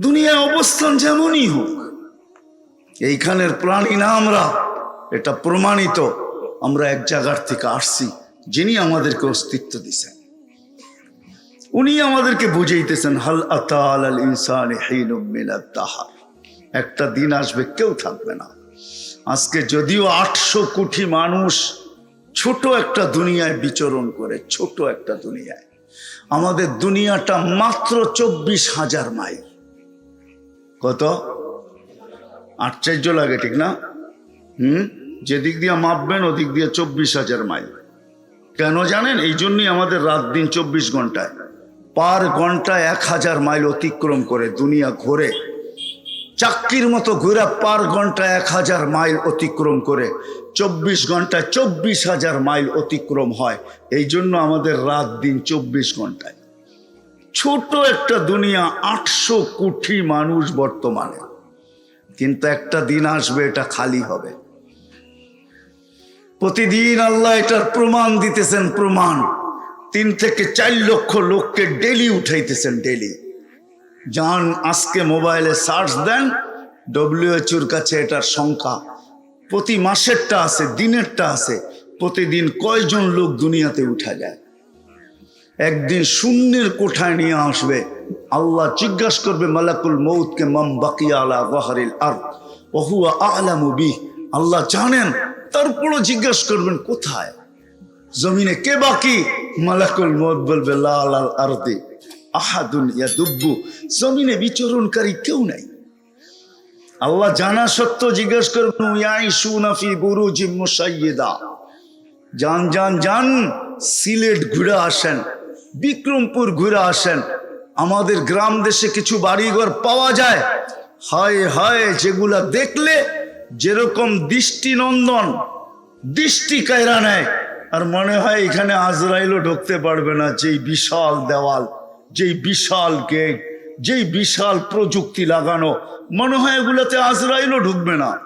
দুনিয়ায় অবস্থান যেমনই হোক, এইখানের প্রাণী না আমরা, এটা প্রমাণিত, আমরা এক জায়গার থেকে আসছি, যিনি আমাদেরকে অস্তিত্ব দিছেন উনি আমাদেরকে বুঝাইতেছেন, হাল আতাল আল ইনসান তাহার। একটা দিন আসবে, কেউ থাকবে না। আজকে যদিও আটশো কোটি মানুষ ছোট একটা দুনিয়ায় বিচরণ করে, ছোট একটা দুনিয়ায়। আমাদের দুনিয়াটা মাত্র চব্বিশ হাজার মাইল। কত? আশ্চর্য লাগে, ঠিক না? হুম? যেদিক দিয়ে মাপবেন, ওদিক দিয়ে চব্বিশ হাজার মাইল। কেন জানেন? এই জন্যই আমাদের রাত দিন চব্বিশ ঘন্টায়। পার ঘন্টায় এক হাজার মাইল অতিক্রম করে দুনিয়া ঘোরে। চাক্কির মতো ঘুরে পার ঘন্টায় এক হাজার মাইল অতিক্রম করে চব্বিশ ঘন্টায় চব্বিশ হাজার মাইল অতিক্রম হয়। এই জন্য আমাদের রাত দিন চব্বিশ ঘন্টায়। ছোট একটা দুনিয়া আটশো কোটি মানুষ বর্তমানে। কিন্তু একটা দিন আসবে, এটা খালি হবে। প্রতিদিন আল্লাহ এটার প্রমাণ দিতেছেন, প্রমাণ। তিন থেকে চার লক্ষ লোককে ডেলি উঠাইতেছেন ডেলি যান আজকে মোবাইলে সার্চ দেন ডব্লিউএচওর কাছে এটার সংখ্যা। প্রতি মাসেরটা আছে, দিনেরটা আছে। প্রতিদিন কয়জন লোক দুনিয়াতে উঠা যায়? একদিন শূন্যের কোঠায় নিয়ে আসবে। আল্লাহ জিজ্ঞাসা করবে, মালাকুল মৌতকে মাম বাকিয়া আলা ওয়াহারিল আর ওহুয়া আলামু বি আল্লাহ জানেন। তারপরও জিজ্ঞাসা করবেন, কোথায়? জমিনে কে বাকি? মালাকুল মৌত বলবে লাল আল আরদে আহাদুন ইয়াদুব্বু। জমিনে বিচরণকারী কেউ নাই। আল্লাহ জানা সত্য জিজ্ঞেস করবেন ইয়াইশুনা ফি বুরুজিম মুসাইয়্যিদা যান যান যান, সিলেট ঘুরে আসেন। বিক্রমপুর ঘুরে আসেন। আমাদের গ্রাম দেশে কিছু বাড়িঘর পাওয়া যায়। হায় হায়, যেগুলা দেখলে যেরকম দৃষ্টিনন্দন, দৃষ্টি কায়রা নেয়। আর মনে হয় এখানে আজরাইলও ঢুকতে পারবে না, যেই বিশাল দেওয়াল, যেই বিশাল গেট, যেই বিশাল প্রযুক্তি লাগানো। মনে হয় এগুলোতে আজরাইলও ঢুকবে না।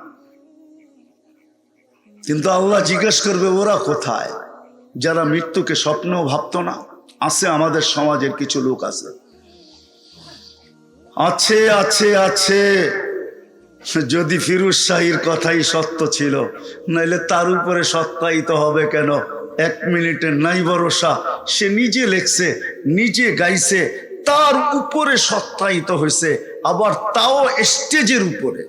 কিন্তু আল্লাহ জিজ্ঞেস করবে, ওরা কোথায়? যারা মৃত্যুকে স্বপ্নেও ভাবতো না। আছে, আমাদের সমাজের কিছু লোক আছে। আছে আছে আছে। যদি ফিরুজ শাহির কথাই সত্য ছিল, নাইলে তার উপরে সত্যায়িত হবে কেন? এক মিনিটের নাই ভরসা। সে নিজে লেখছে, নিজে গাইছে, তার উপরে সত্যায়িত হয়েছে, আবার তাও স্টেজের উপরে।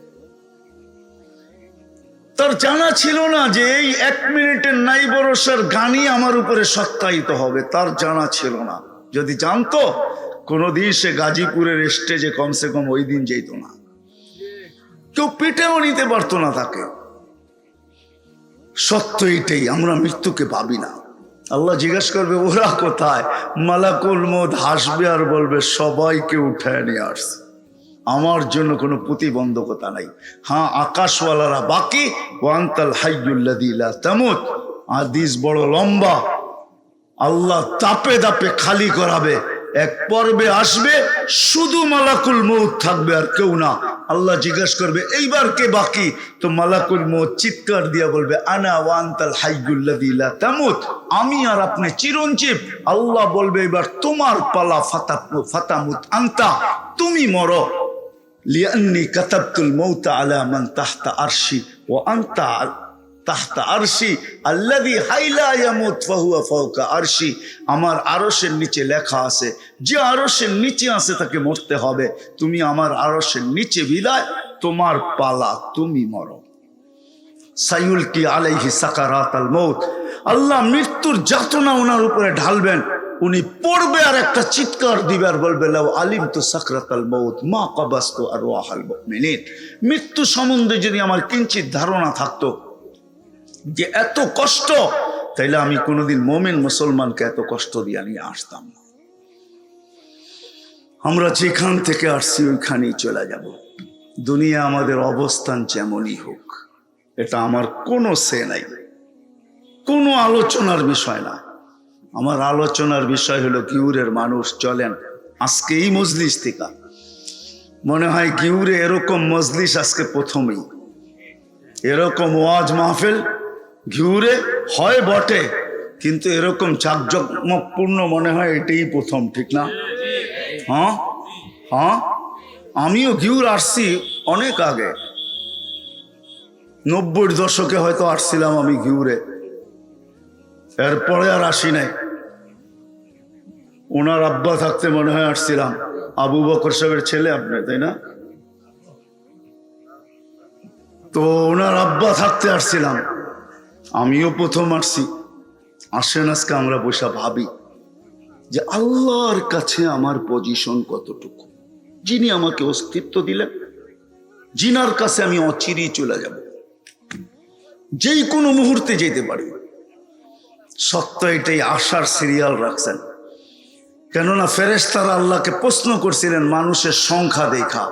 তার জানা ছিল না যে এই এক মিনিটের নাই ভরসার গানই আমার উপরে সত্যায়িত হবে, তার জানা ছিল না। যদি জানতো, কোনোদিন সে গাজীপুরের স্টেজে কমসে কম ওই দিন যেত না। কেউ পেটেও নিতে পারতো না তাকে। সত্য এটাই, আমরা মৃত্যুকে ভাবি না। আল্লাহ জিজ্ঞেস করবে, ওরা কোথায়? মালাকুল মদ হাসবে আর বলবে, সবাইকে উঠায় নিয়ে আসছে। আমার জন্য কোনো প্রতিবন্ধকতা নাই। হ্যাঁ আকাশওয়ালারা বাকি, ওয়ান্তাল হাইয়ুল্লাদিলা তেমত। আদিস বড় লম্বা। আল্লাহ তাপে দাপে খালি করাবে। এক পর্বে আসবে, শুধু মালাকুল মৌত থাকবে আর কেউ না। আল্লাহ জিজ্ঞাসা করবে, এইবার কে বাকি? তো মালাকুল মৌত চিৎকার দিয়া বলবে, আনা ওয়ান্তাল হাইগুল্লাদিলা তামুত। আমি আর আপনি চিরঞ্জীব। আল্লাহ বলবে এবার তোমার পালা ফাতা, ফাতামুত আন্তা। তুমি মরো। লিয়ান্নি কাতাবতুল মৌতা আলা মান তাহতা আরশি ও আন্তা তাহতা আরশি আল্লাদি হাইলা ইয়ামুত ফাহুয়া ফাওকা আরশি আমার আরশের নিচে লেখা আছে, যে আরশের নিচে আছে তাকে মরতে হবে। তুমি আমার আরশের নিচে বিদায়, তোমার পালা তুমি মরো। সাইউল কি আলাইহি সাকারাত আল মৌত। আল্লাহ মৃত্যুর যাতনা ওনার উপরে ঢালবেন। উনি পড়বে আর একটা চিৎকার দিবে আর বলবে, লাউ আলিম তো সাকরাতাল মৌত মা কাবাস্ত আর ওয়াহাল মুমিনিন। মৃত্যু সম্বন্ধে যদি আমার কিঞ্চিত ধারণা থাকতো যে এত কষ্ট, তাইলে আমি কোনোদিন মোমেন মুসলমানকে এত কষ্ট দিয়ে নিয়ে আসতাম না। আমরা যেখান থেকে আসছি, ওইখানেই চলে যাব। দুনিয়া আমাদের অবস্থান যেমনই হোক, এটা আমার কোনো সে নাই। কোনো আলোচনার বিষয় না। আমার আলোচনার বিষয় হলো গিউরের মানুষ চলেন আজকে এই মজলিস থেকে। মনে হয় গিউরে এরকম মজলিস আজকে প্রথমেই। এরকম ওয়াজ মাহফিল ঘিউরে হয় বটে, কিন্তু এরকম চাকজমকপূর্ণ মনে হয় এটাই প্রথম, ঠিক না? হ্যাঁ? হ্যাঁ? আমিও ঘিউর আসছি অনেক আগে। নব্বই দশকে হয়তো আসছিলাম আমি ঘিউরে। এরপরে আর আসি নাই। ওনার আব্বা থাকতে মনে হয় আসছিলাম। আবু বকর সাহেবের ছেলে আপনার, তাই না? তো ওনার আব্বা থাকতে আসছিলাম। আমিও প্রথম আসছি। আসেন আজকে আমরা বসে ভাবি যে আল্লাহর কাছে আমার পজিশন কতটুকু? যিনি আমাকে অস্তিত্ব দিলেন জিনার কাছে আমি অচিরেই চলে যাব। যেই কোনো মুহূর্তে যেতে পারি। সত্য এটাই, আশার সিরিয়াল রাখছেন। কেননা ফেরেশতারা আল্লাহকে প্রশ্ন করছিলেন, মানুষের সংখ্যা দেখা।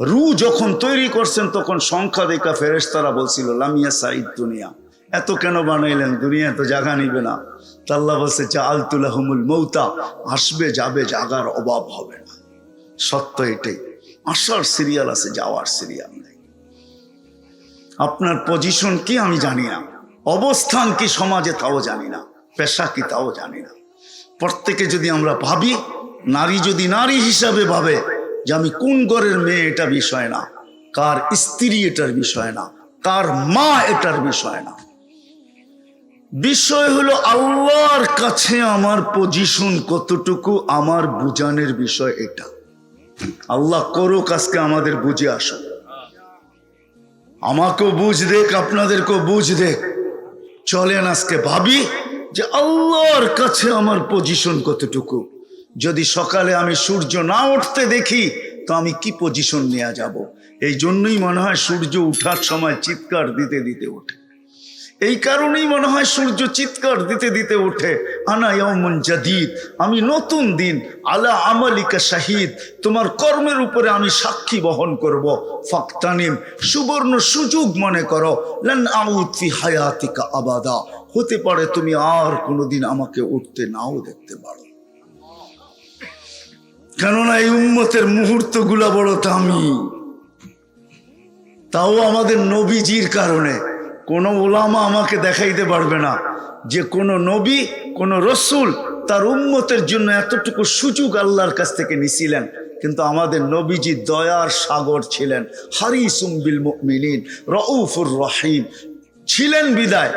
রু যখন তৈরি করছেন, তখন সংখ্যা দেখা ফেরেশতারা বলছিল লামিয়া সাইদ দুনিয়া। এত কেন বানাইলেন দুনিয়া? তো জাগা নিবে না। তা আল্লাহ বলছে চা আলতুলাহমুল মৌতা। আসবে, যাবে, জাগার অভাব হবে না। সত্য এটাই। আসার সিরিয়াল আছে, যাওয়ার সিরিয়াল নেই। আপনার পজিশন কি আমি জানি না। অবস্থান কি সমাজে তাও জানি না। পেশা কি তাও জানি না। প্রত্যেকে যদি আমরা ভাবি, নারী যদি নারী হিসাবে ভাবে যে আমি কোন ঘরের মেয়ে এটা বিষয় না, কার স্ত্রী এটার বিষয় না, কার মা এটার বিষয় না। বিষয় হলো আল্লাহর কাছে আমার পজিশন কতটুকু, আমার বুঝানের বিষয় এটা। আল্লাহ করো আজকে আমাদের বুঝে আসো আমাকেও বুঝ দেখ, আপনাদেরকেও বুঝ দেখ। চলেন আজকে ভাবি যে আল্লাহর কাছে আমার পজিশন কতটুকু? যদি সকালে আমি সূর্য না উঠতে দেখি, তো আমি কি পজিশন নেওয়া যাব? এই জন্যই মনে হয় সূর্য উঠার সময় চিৎকার দিতে দিতে ওঠে। এই কারণেই মনে হয় সূর্য চিৎকার দিতে দিতে ওঠে আনা জাদিদ, আমি নতুন দিন, আলা আমালিকা শাহিদ, তোমার কর্মের উপরে আমি সাক্ষী বহন করব। ফাক্তানিম, সুবর্ণ সুযোগ মনে করো, লান আউদ ফি হায়াতিকা আবাদা, হতে পারে তুমি আর কোনোদিন আমাকে উঠতে নাও দেখতে পারো। কেননা এই উম্মতের মুহূর্তগুলা বড় দামি। তাও আমাদের নবীজির কারণে। কোনো ওলামা আমাকে দেখাইতে পারবে না। যে কোনো নবী, কোনো রসুল তার উম্মতের জন্য এতটুকু সুযোগ আল্লাহর কাছ থেকে নিছিলেন। কিন্তু আমাদের নবীজি দয়ার সাগর ছিলেন। হারিসুম বিল মুমিনিন, রউফুর রহিম। ছিলেন বিদায়।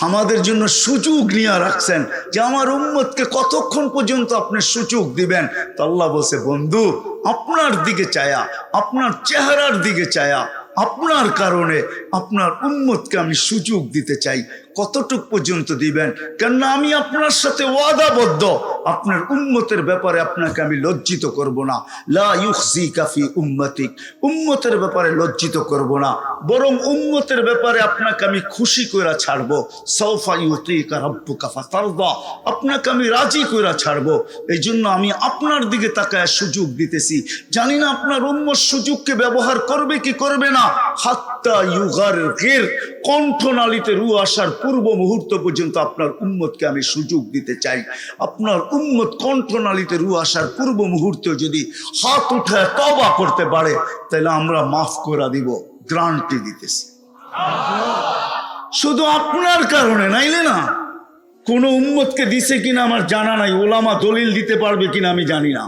আমাদের জন্য সুযোগ নিয়ে রাখছেন যে আমার উম্মতকে কতক্ষণ পর্যন্ত আপনি সুযোগ দিবেন? তো আল্লাহ বলছে, বন্ধু, আপনার দিকে চায়া, আপনার চেহারার দিকে চায়া আপনার কারণে আপনার উম্মতকে আমি সুযোগ দিতে চাই। কতটুক পর্যন্ত দিবেন? কেননা আমি আপনার সাথে ওয়াদাবদ্ধ। আপনার উম্মতের ব্যাপারে আপনাকে আমি লজ্জিত করব না। লা ইউখজি কাফি উম্মতিক। উম্মতের ব্যাপারে লজ্জিত করব না। বরং উম্মতের ব্যাপারে আপনাকে আমি খুশি করে ছাড়বো। সৌফা ইউতিকা রাব্বুকা ফাতারদা। আপনাকে আমি রাজি করে ছাড়বো। এই জন্য আমি আপনার দিকে তাকায় সুযোগ দিতেছি। জানি না আপনার উম্মত সুযোগকে ব্যবহার করবে কি করবে না। হাত্তা ইউগার গের, কণ্ঠনালীতে রু আসার পূর্ব মুহূর্ত পর্যন্ত আপনার উম্মতকে আমি সুযোগ দিতে চাই। আপনার উম্মত কণ্ঠনালীতে রু আসার পূর্ব মুহূর্তে যদি হাত উঠে তবা করতে পারে, তাহলে আমরা মাফ করে দিব, গ্রান্টি দিতেছি। শুধু আপনার কারণে, নাইলে না? কোন উম্মতকে দিছে কিনা আমার জানা নাই, ওলামা দলিল দিতে পারবে কিনা আমি জানি না।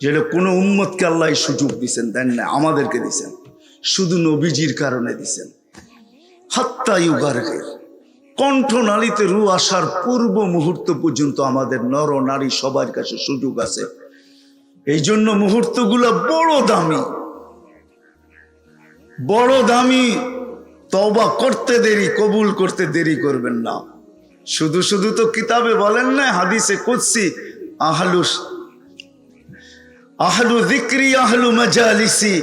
যেটা কোনো উম্মতকে আল্লাহ সুযোগ দিছেন, দেন না, আমাদেরকে দিছেন। শুধু নবীজির কারণে দিছেন। হাত্তা ইউগারের কণ্ঠনালীতে রু আসার পূর্ব মুহূর্ত পর্যন্ত আমাদের নর নারী সবার কাছে সুযোগ আছে। এই জন্য মুহূর্তগুলো বড় দামি। বড় দামি তবা করতে দেরি, কবুল করতে দেরি করবেন না। শুধু শুধু তো কিতাবে বলেন না, হাদিসে কুৎসি আহলুস, আহলু দিক্রি আহলু মজালিসি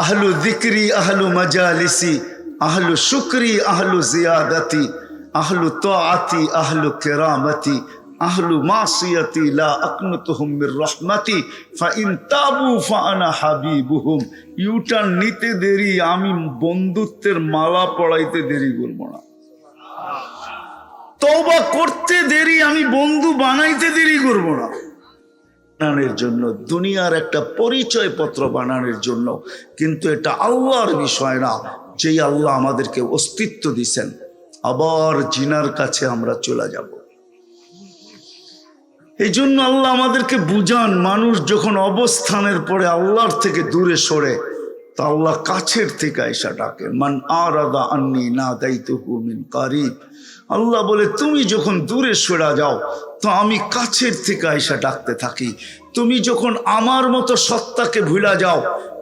আহলু দিকরি আহলু মজালিসি, আহলু শুক্রি, আহলু জিয়াদতি, আহলু তোয়াতি আহলু কেরামতি, আহলু মাসিয়াতি, লা আকনুতুহুম মির রহমাতি ফাইন তাবু ফাআনা হাবিবুহুম। ইউটার্ন নিতে দেরি, আমি বন্ধুত্বের মালা পড়াইতে দেরি করব না। তওবা করতে দেরি, আমি বন্ধু বানাইতে দেরি করব না। বানানোর জন্য, দুনিয়ার একটা পরিচয় পত্র বানানোর জন্য। কিন্তু এটা আল্লাহর বিষয় না, যেই আল্লাহ আমাদেরকে অস্তিত্ব দিছেন। আবার জিনার কাছে আমরা চলে যাব। এই জন্য আল্লাহ আমাদেরকে বুঝান, মানুষ যখন অবস্থানের পরে আল্লাহর থেকে দূরে সরে, তা আল্লাহ কাছের থেকে আইসা ডাকে, মান আরাদা আন্নি না দায়িত্ব কারিব। আল্লাহ বলে, তুমি যখন দূরে সরা যাও তো আমি কাছের থেকে আইসা ডাকতে থাকি। তুমি যখন আমার মতো সত্তাকে ভুলা যাও,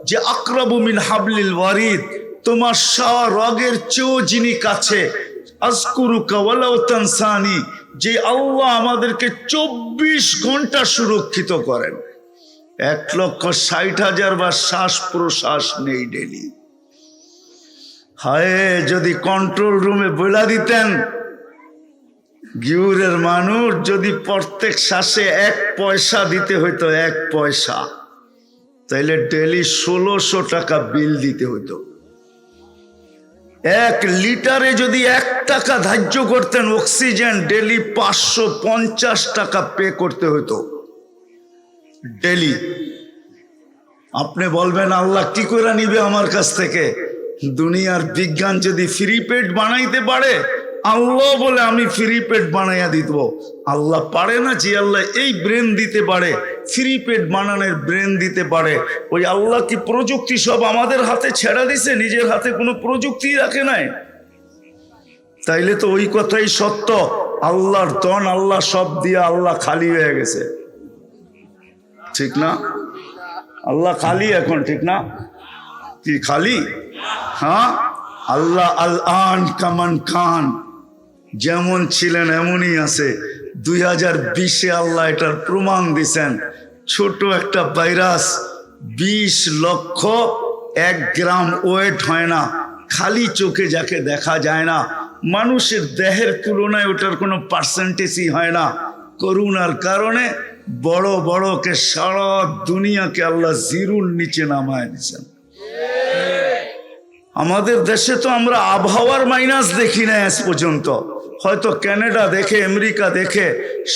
যে আকরাবু মিন হাবলিল ওয়ারিদ, তোমার শাহ রগের চেয়েও যিনি কাছে তানসানি, যে আল্লাহ আমাদেরকে চব্বিশ ঘণ্টা সুরক্ষিত করেন। এক লক্ষ ষাট হাজার বা শ্বাস প্রশ্বাস নেই ডেলি। হায়, যদি কন্ট্রোল রুমে বলা দিতেন গিউরের মানুষ যদি প্রত্যেক শ্বাসে এক পয়সা দিতে হইতো, এক পয়সা, তাইলে ডেলি ষোলোশো টাকা বিল দিতে হইতো। এক লিটারে যদি এক টাকা ধার্য করতেন অক্সিজেন, ডেলি পাঁচশো পঞ্চাশ টাকা পে করতে হতো ডেলি। আপনি বলবেন, আল্লাহ কি করে নিবে আমার কাছ থেকে? দুনিয়ার বিজ্ঞান যদি ফ্রি পেড বানাইতে পারে আল্লাহ বলে আমি ফ্রি পেড বানাইয়া দিব আল্লাহ পারে না যে আল্লাহ এই ব্রেন দিতে পারে। ফ্রি পেড বানানোর ব্রেন দিতে পারে। ওই আল্লাহ কি প্রযুক্তি সব আমাদের হাতে ছেড়া দিছে? নিজের হাতে কোনো প্রযুক্তি রাখে নাই? তাইলে তো ওই কথাই সত্য। আল্লাহর দন আল্লাহ সব দিয়ে আল্লাহ খালি হয়ে গেছে। ঠিক না? আল্লাহ খালি এখন, ঠিক না? কি খালি? হ্যাঁ? আল্লাহ আল আন কামান খান যেমন ছিলেন এমনই আছে। দুই হাজার বিশে আল্লাহ এটার প্রমাণ দিছেন। ছোট একটা ভাইরাস, বিশ লক্ষ এক গ্রাম ওয়েট হয় না। খালি চোখে যাকে দেখা যায় না। মানুষের দেহের তুলনায় ওটার কোনো পার্সেন্টেজই হয় না। করুণার কারণে বড় বড়কে সারা দুনিয়াকে আল্লাহ জিরুর নিচে নামায় দিচ্ছেন আমাদের দেশে তো আমরা আবহাওয়ার মাইনাস দেখি না আজ পর্যন্ত। হয়তো কানাডা দেখে, আমেরিকা দেখে,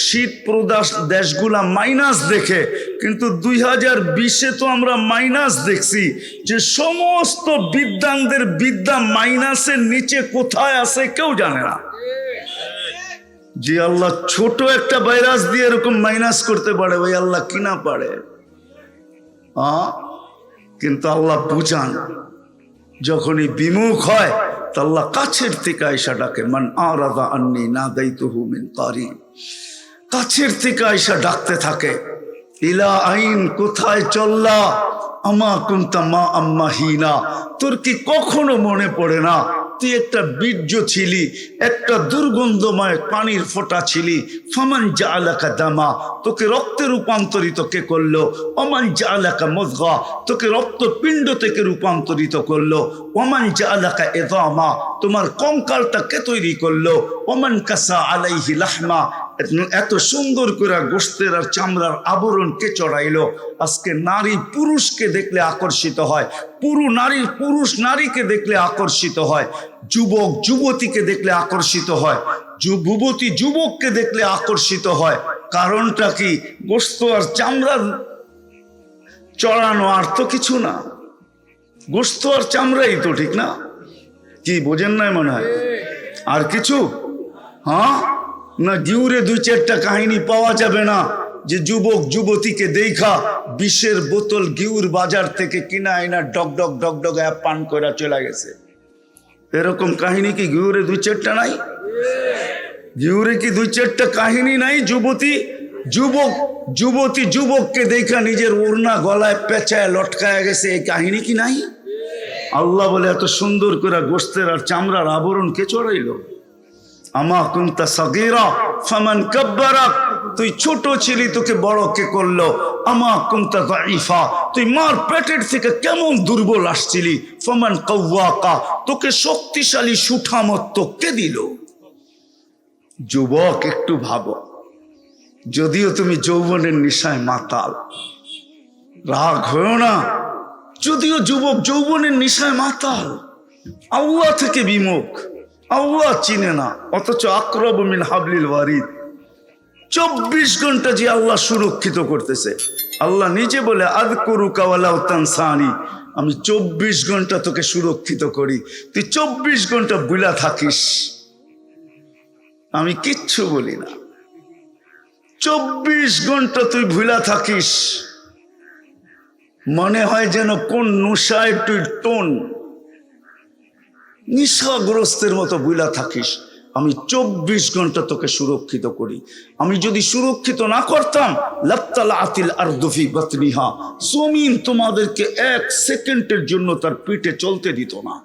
শীত প্রদাস দেশগুলা মাইনাস দেখে, কিন্তু দুই হাজার বিশে তো আমরা মাইনাস দেখছি যে সমস্ত বিদ্যাঙ্গদের বিদ্যা মাইনাসের নিচে কোথায় আছে কেউ জানে না যে আল্লাহ ছোট একটা ভাইরাস দিয়ে এরকম মাইনাস করতে পারে, ওই আল্লাহ কিনা পারে? কিন্তু আল্লাহ বুঝান, যখনই বিমুখ হয় আল্লাহ কাছের থেকে আয়সা ডাকে, মান আরাদা আন্নি না দায়িত্ব হুমিন কারি কাছের থেকে আয়সা ডাকতে থাকে, ইলা আইন, কোথায় চললা? আমা কুন্তা মা আম্মা হিনা? তোর কি কখনো মনে পড়ে না? তুই একটা বীর্য ছিলি, একটা দুর্গন্ধময় পানির ফোঁটা ছিলি। ফমান যা এলাকা দামা, তোকে রক্তে রূপান্তরিত কে করল? অমান যা আলাকা মজগা তোকে রক্ত পিণ্ড থেকে রূপান্তরিত করল। অমান যা আলাকা এদামা, তোমার কঙ্কালটা কে তৈরি করল? অমান কাসা আলাইহি লাহমা এত সুন্দর করে গোস্তের আর চামড়ার আবরণ কে চড়াইলো? আজকে নারী পুরুষকে দেখলে আকর্ষিত হয়। পুরু নারীর পুরুষ নারীকে দেখলে আকর্ষিত হয়। যুবক, যুবতীকে দেখলে আকর্ষিত হয়। যুবতী যুবককে দেখলে আকর্ষিত হয়। কারণটা কি? গোস্ত আর চামড়ার চড়ানো আর তো কিছু না। গোস্ত আর চামড়াই তো ঠিক না। কি, বোঝেন নাই মনে হয়? আর কিছু? হ্যাঁ? না গিউরে দুই চারটা কাহিনী পাওয়া যাবে না যে যুবক যুবতীকে দেখা বিষের বোতল গিউর বাজার থেকে কিনা আইনা ডক ডক ডক ডক অ্যাপ পান করে চলে গেছে। এরকম কাহিনী কি গিউরে দুই চারটা নাই? গিউরে কি দুই চারটা কাহিনী নাই যুবতী? যুবক, যুবতী যুবককে দেখা নিজের ওড়না গলায় পেঁচায় লটকায় গেছে, এই কাহিনী কি নাই? আল্লাহ বলে, এত সুন্দর করে গোস্তের আর চামড়ার আবরণ কে চড়াইলো? আমা কুন্তা সগীরা, ফামান কাব্বারাক তুই ছোট ছিলি, তোকে বড় কে করল? আমা কুন্তা দাইফা তুই মার পেটের থেকে কেমন দুর্বল আসছিলি? ফামান কওয়াকা। তোকে শক্তিশালী সুঠামত্ব কে দিল? যুবক, একটু ভাবো। যদিও তুমি যৌবনের নিশায় মাতাল, রাগ হয়েও না। যদিও যুবক যৌবনের নিশায় মাতাল, আল্লাহ থেকে বিমুখ। আল্লাহ চিনে না, অথচ আক্রব মিন হাবলিল ওয়ারিদ। চব্বিশ ঘণ্টা যে আল্লাহ সুরক্ষিত করতেছে। আল্লাহ নিজে বলে আদ করু কাওয়ালাউ তানসানি। আমি চব্বিশ ঘণ্টা তোকে সুরক্ষিত করি। তুই চব্বিশ ঘণ্টা বুলা থাকিস। আমি কিচ্ছু বলি না। চব্বিশ ঘণ্টা তুই ভুলা থাকিস। মনে হয় যেন কোন nuশায় তুই টোন নিশাগ্রস্তের মতো বুলা থাকিস। আমি চব্বিশ ঘণ্টা তোকে সুরক্ষিত করি। আমি যদি সুরক্ষিত না করতাম লাত্তালা আতিল আর দফি বতনিহা। জমিন তোমাদেরকে এক সেকেন্ডের জন্য তার পিঠে চলতে দিত না।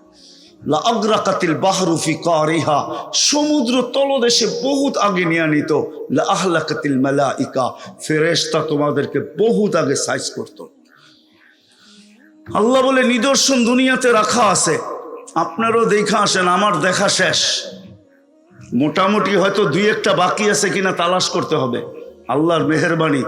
আগ্রাকাতিল বাহরুফি কারিহা। সমুদ্র তলদেশে বহুত আগে নিয়ে নিত লা আহলাকাতিল মালাইকা। ফেরেশতা তোমাদেরকে বহুত আগে সাইজ করতো। আল্লাহ বলে, নিদর্শন দুনিয়াতে রাখা আছে। আপনারও দেখা আসেন, আমার দেখা শেষ। মোটামুটি হয়তো দুই একটা বাকি আছে কিনা তালাশ করতে হবে। আল্লাহর মেহরবানি।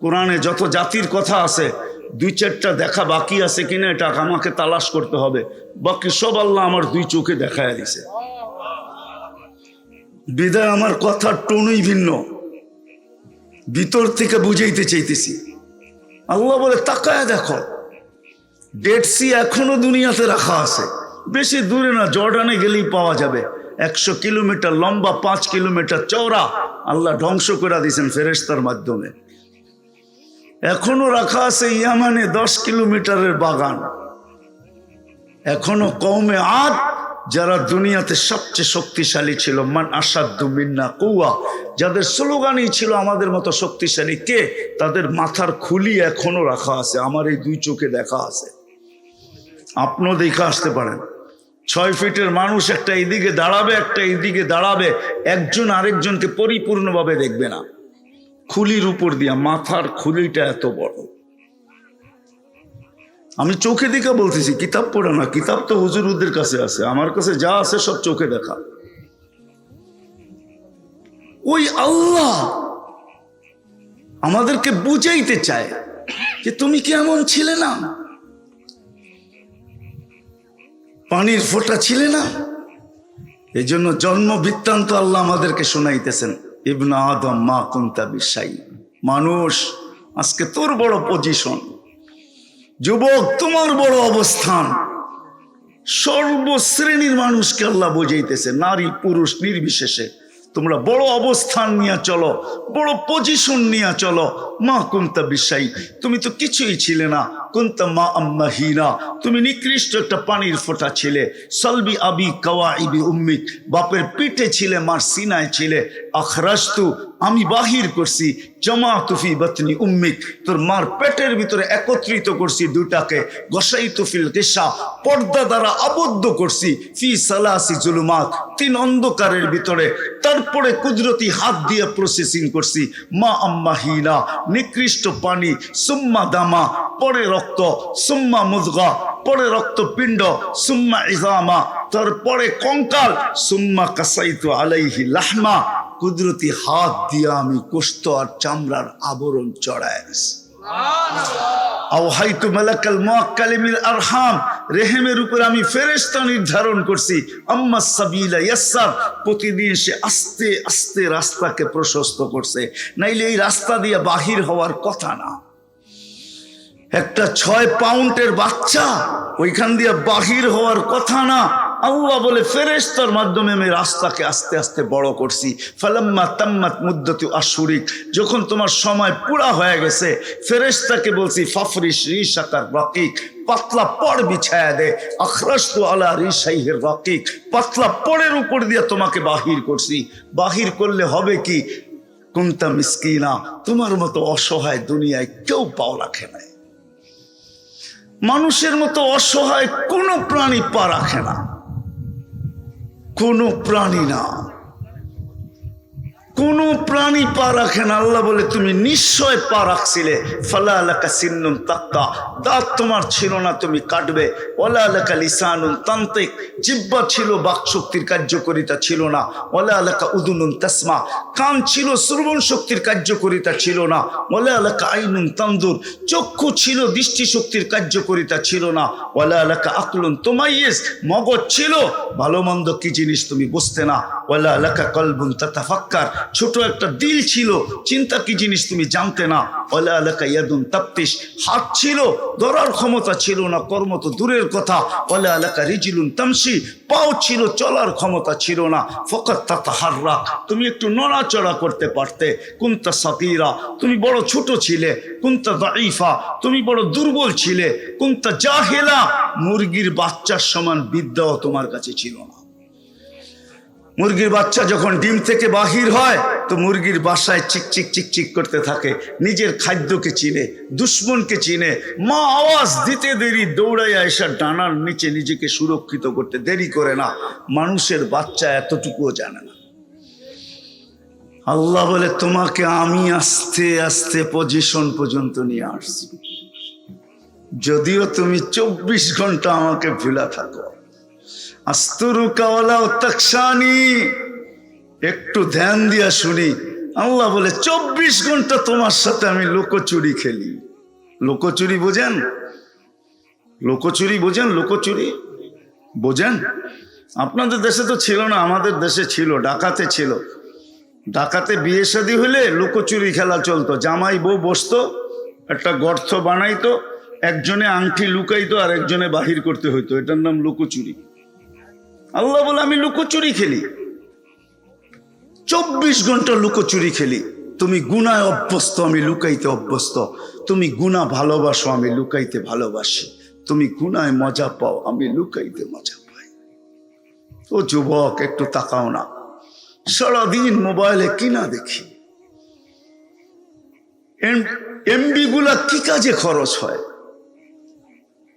কোরআনে যত জাতির কথা আছে, দুই চারটা দেখা বাকি আছে কিনা এটা আমাকে তালাশ করতে হবে। বাকি সব আল্লাহ আমার দুই চোখে দেখায় দিছে। বিদায়, আমার কথার টোনই ভিন্ন। ভিতর থেকে বুঝাইতে চাইতেছি। আল্লাহ বলে, তাকায় দেখো। ডেড সি এখনও দুনিয়াতে রাখা আছে। বেশি দূরে না, জর্ডানে গেলেই পাওয়া যাবে। একশো কিলোমিটার লম্বা, পাঁচ কিলোমিটার চওড়া। আল্লাহ ধ্বংস করে দিয়েছেন ফেরেস্তার মাধ্যমে। এখনও রাখা আছে ইয়ামানে দশ কিলোমিটারের বাগান। এখনও কৌমে আদ, যারা দুনিয়াতে সবচেয়ে শক্তিশালী ছিল, মান আসাধ্য মিন্না কৌয়া যাদের স্লোগানই ছিল, আমাদের মতো শক্তিশালী কে? তাদের মাথার খুলি এখনও রাখা আছে। আমার এই দুই চোখে দেখা আছে। আপনিও দেখে আসতে পারেন। ছয় ফিটের মানুষ একটা এদিকে দাঁড়াবে, একটা এদিকে দাঁড়াবে। একজন আরেকজনকে পরিপূর্ণভাবে দেখবে না। খুলির উপর দিয়া, মাথার খুলিটা এত বড়। আমি চোখে দেখা বলতেছি, কিতাব পড়ে না, কিতাব তো হুজুরুদের কাছে আছে। আমার কাছে যা আছে সব চোখে দেখা। ওই আল্লাহ আমাদেরকে বুঝাইতে চায় যে তুমি কি এমন ছিলে না? পানির ফোঁটা ছিলে না? এই জন্য জন্ম বৃত্তান্ত আল্লাহ আমাদেরকে শোনাইতেছেন, ইবনা আদম মা কুন্তা বিশ্বাই মানুষ, আজকে তোর বড় পজিশন যুবক, তোমার বড় অবস্থান। সর্বশ্রেণীর মানুষকে আল্লাহ বুঝাইতেছে, নারী, পুরুষ, নির্বিশেষে। তোমরা বড় অবস্থান নিয়ে চলো, বড় পজিশন নিয়ে চলো। মা কুন্তা বিশ্বাই তুমি তো কিছুই ছিলে না। তুমি নিকৃষ্ট একটা পানির ফোঁটা ছিলে। সলবি আবি বাপের পিঠে ছিলে, মার সিনায় ছিলে। আখরাস্তু আমি বাহির করছি জমা তুফি বতনি উম্মিক তোর মার পেটের ভিতরে একত্রিত করছি দুটাকে তুফিল কেশা পর্দা দ্বারা আবদ্ধ করছি, ফি সালাসি তিন অন্ধকারের ভিতরে। তারপরে কুদরতি হাত দিয়ে প্রসেসিং করছি। মা আম্মা হিনা নিকৃষ্ট পানি, সুম্মা দামা, পরে রক্ত সুম্মা মুদগা পরে রক্তপিণ্ড সুম্মা ইজামা তারপরে কঙ্কাল সুম্মা কাসাইতু আলাইহি লাহমা। কুদরতি হাত দিয়ে আমি কুষ্ঠ আর চামড়ার আবরণ চড়ায় দিছি। আওহাইতু মালাকাল মুআক্কালিমিল আরহাম। রেহেমের উপর আমি ফেরেশতা নির্ধারণ করছি। আম্মা সাবিলা ইয়াসসার প্রতিদিন সে আস্তে আস্তে রাস্তাকে প্রশস্ত করছে। নাইলে এই রাস্তা দিয়ে বাহির হওয়ার কথা না। একটা ছয় পাউন্ডের বাচ্চা, ওইখান দিয়ে বাহির হওয়ার কথা না। আল্লাহ বলে ফেরেস্তার মাধ্যমে আমি রাস্তাকে আস্তে আস্তে বড় করছি। ফালাম্মা তাম্মাত মুদ্দতু আশুরিক যখন তোমার সময় পুরা হয়ে গেছে ফেরেস্তাকে বলছি ফাফরিস রিশাকার রকিক, পাতলা পর বিছায়া দে আখরাস্তু আলা রিসাইহের রকিক, পাতলা পরের উপর দিয়ে তোমাকে বাহির করছি। বাহির করলে হবে কি? কুন্তা মিসকিনা, তোমার মতো অসহায় দুনিয়ায় কেউ পাও রাখে মানুষের মতো অসহায় কোনো প্রাণী পা রাখে না। কোনো প্রাণী না। কোন প্রাণী পা রাখে না। আল্লাহ বলে, তুমি নিশ্চয় পা রাখছিলে। ফালা আলাকা সিন্নুন তাক্কা। দাঁত তোমার ছিল না, তুমি কাটবে। ওলা আলাকা লিসানুন তান্ত্রিক জিব্বা ছিল বাক শক্তির কার্যকরিতা ছিল না। ওলা আলাকা উদুনুন তাসমা। কান ছিল, শ্রবণ শক্তির কার্যকরিতা ছিল না। ওলা আলাকা আইনুন তান্দুর চক্ষু ছিল, দৃষ্টি শক্তির কার্যকরিতা ছিল না। ওলা আলাকা আকলুন তোমাইয়েস মগজ ছিল, ভালো মন্দ কি জিনিস তুমি বুঝতে না। ওলা আলাকা কলবুন তাতাফাক্কার। ছোট একটা দিল ছিল। চিন্তা কি জিনিস তুমি জানতে না? ওলা এলাকা ইয়াদুন তাপ্তিস হাত ছিল, ধরার ক্ষমতা ছিল না, কর্ম তো দূরের কথা। ওলা এলাকা রিজিলুন তামসি পাও ছিল, চলার ক্ষমতা ছিল না। ফকত তাহাররা তুমি একটু নড়াচড়া করতে পারতে। কুন্তা সাকিরা তুমি বড় ছোট ছিলে। কুন্তা দাইফা তুমি বড় দুর্বল ছিলে। কুন্তা জাহেলা। মুরগির বাচ্চার সমান বিদ্যাও তোমার কাছে ছিল না। মুরগির বাচ্চা যখন ডিম থেকে বাহির হয়, তো মুরগির বাসায় চিকচিক চিকচিক করতে থাকে। নিজের খাদ্যকে চিনে, দুশ্মনকে চিনে। মা আওয়াজ দিতে দেরি, দৌড়াইয়া এসে ডানার নিচে নিজেকে সুরক্ষিত করতে দেরি করে না। মানুষের বাচ্চা এতটুকুও জানে না। আল্লাহ বলে, তোমাকে আমি আস্তে আস্তে পজিশন পর্যন্ত নিয়ে আসছি। যদিও তুমি চব্বিশ ঘণ্টা আমাকে ভুলা থাকো। একটু ধ্যান দিয়া শুনি। আল্লাহ বলে, চব্বিশ ঘণ্টা তোমার সাথে আমি লোকচুরি খেলি। লোকচুরি বোঝেন? লোকচুরি বোঝেন? লোকচুরি বোঝেন? আপনাদের দেশে তো ছিল না, আমাদের দেশে ছিল, ডাকাতে ছিল। ডাকাতে বিয়ে শাদী হলে লুকোচুরি খেলা চলতো। জামাই বউ বসতো, একটা গর্ত বানাইতো, একজনে আংটি লুকাইতো আর একজনে বাহির করতে হইতো। এটার নাম লুকোচুরি। আল্লাহ বলে, আমি লুকোচুরি খেলি। চব্বিশ ঘণ্টা লুকোচুরি খেলি। তুমি গুনায় অভ্যস্ত, আমি লুকাইতে অভ্যস্ত। তুমি গুণা ভালোবাসো, আমি লুকাইতে ভালোবাসি। তুমি গুনায় মজা পাও, আমি লুকাইতে মজা পাই। ও যুবক, একটু তাকাও না। সারাদিন মোবাইলে কিনা দেখি? এমবি গুলা কি কাজে খরচ হয়?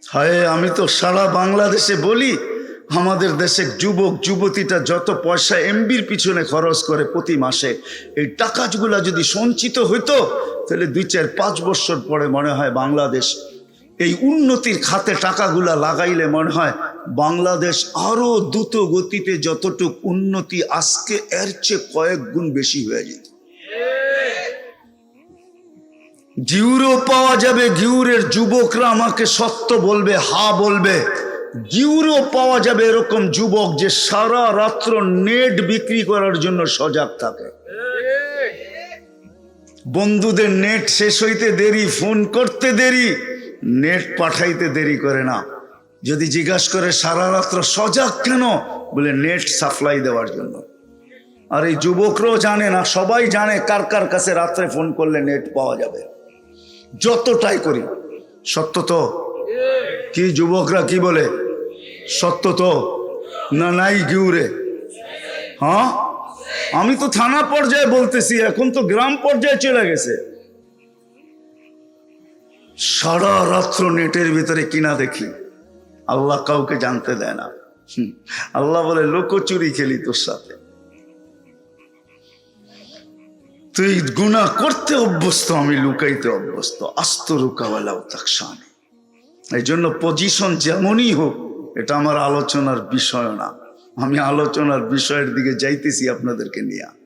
হায়, আমি তো সারা বাংলাদেশে বলি আমাদের দেশের যুবক, যুবতীটা যত পয়সা এমবির পিছনে খরচ করে প্রতি মাসে, এই টাকাগুলা যদি সঞ্চিত হইতো, তাহলে দুই চার পাঁচ বছর পরে মনে হয় বাংলাদেশ, এই উন্নতির খাতে টাকাগুলা লাগাইলে মনে হয় বাংলাদেশ আরও দ্রুত গতিতে যতটুক উন্নতি আজকে, এর চেয়ে কয়েক গুণ বেশি হয়ে যেত। গিউরও পাওয়া যাবে গিউরের যুবকরা আমাকে সত্য বলবে, হা বলবে। গিউরও পাওয়া যাবে এরকম যুবক যে সারা রাত্র নেট বিক্রি করার জন্য সজাগ থাকে। বন্ধুদের নেট শেষ হইতে দেরি, ফোন করতে দেরি, নেট পাঠাইতে দেরি করে না। যদি জিজ্ঞাসা করে সারা রাত্র সজাগ কেন? বলে নেট সাপ্লাই দেওয়ার জন্য। আর এই যুবকরাও জানে না, সবাই জানে কার কার কাছে রাত্রে ফোন করলে নেট পাওয়া যাবে। যতটাই করি, সত্য তো কি যুবকরা কি বলে? সত্য তো? না নাই গিউরে? হ্যাঁ? আমি তো থানা পর্যায়ে বলতেছি, এখন তো গ্রাম পর্যায়ে চলে গেছে। সারা রাত্র নেটের ভিতরে কিনা দেখি। আল্লাহ কাউকে জানতে দেয় না। আল্লাহ বলে লোকচুরি খেলি তোর সাথে। তুই গুণা করতে অভ্যস্ত, আমি লুকাইতে অভ্যস্ত। আস্ত রুকাওয়ালাও তাকসানি এই জন্য পজিশন যেমনই হোক, এটা আমার আলোচনার বিষয় না। আমি আলোচনার বিষয়ের দিকে যাইতেছি আপনাদেরকে নিয়ে।